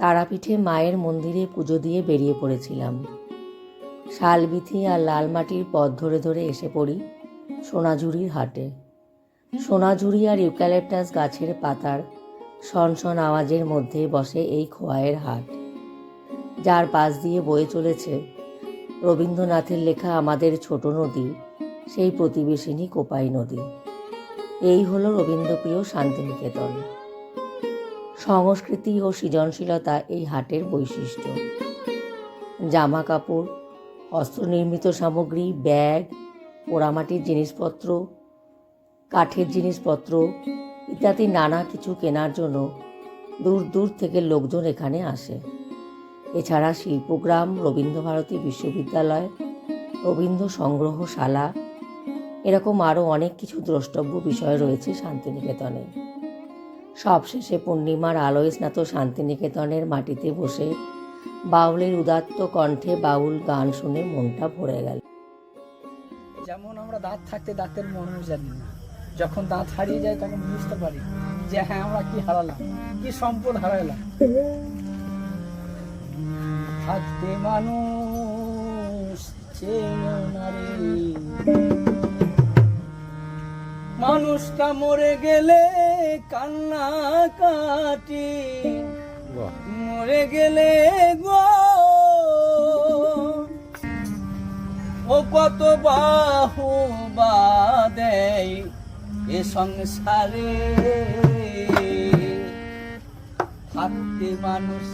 তারাপীঠে মায়ের মন্দিরে পুজো দিয়ে বেরিয়ে পড়েছিলাম। শালবিথি আর লাল মাটির পথ ধরে ধরে এসে পড়ি সোনাঝুরির হাটে। সোনাঝুরি আর ইউক্যালিপটাস গাছের পাতার শনশন আওয়াজের মধ্যে বসে এই খোয়ায়ের হাট। যার পাশ দিয়ে বয়ে চলেছে রবীন্দ্রনাথের লেখা আমাদের ছোট নদী, সেই প্রতিবেশিনী কোপাই নদী। এই হলো রবীন্দ্রপ্রিয় শান্তিনিকেতন। সংস্কৃতি ও সৃজনশীলতা এই হাটের বৈশিষ্ট্য। জামা কাপড় হস্তনির্মিত সামগ্রী, ব্যাগ, পোড়ামাটির জিনিসপত্র, কাঠের জিনিসপত্র ইত্যাদি নানা কিছু কেনার জন্য দূর দূর থেকে লোকজন এখানে আসে। এছাড়া শিল্পগ্রাম, রবীন্দ্রভারতী বিশ্ববিদ্যালয় রবীন্দ্র সংগ্রহশালা এরকম আরও অনেক কিছু দ্রষ্টব্য বিষয় রয়েছে শান্তিনিকেতনে। সবশেষে পূর্ণিমার আলোয় স্নাত শান্তিনিকেতনের মাটিতে বসে বাউলের উদাত্ত কণ্ঠে বাউল গান শুনে মনটা ভরে গেল। যেমন আমরা দাঁত থাকতে দাঁতের মর্ম জানি না। যখন দাঁত হারিয়ে যায় তখন বুঝতে পারি যে হ্যাঁ আমরা কি হারালাম, কি সম্পদ হারালাম। থাকতে মানুষ মানুষটা মরে গেলে কান্না কাটি। মরে গেলে ও কত বাহু বা দেয় এ সংসারে। থাকতে মানুষ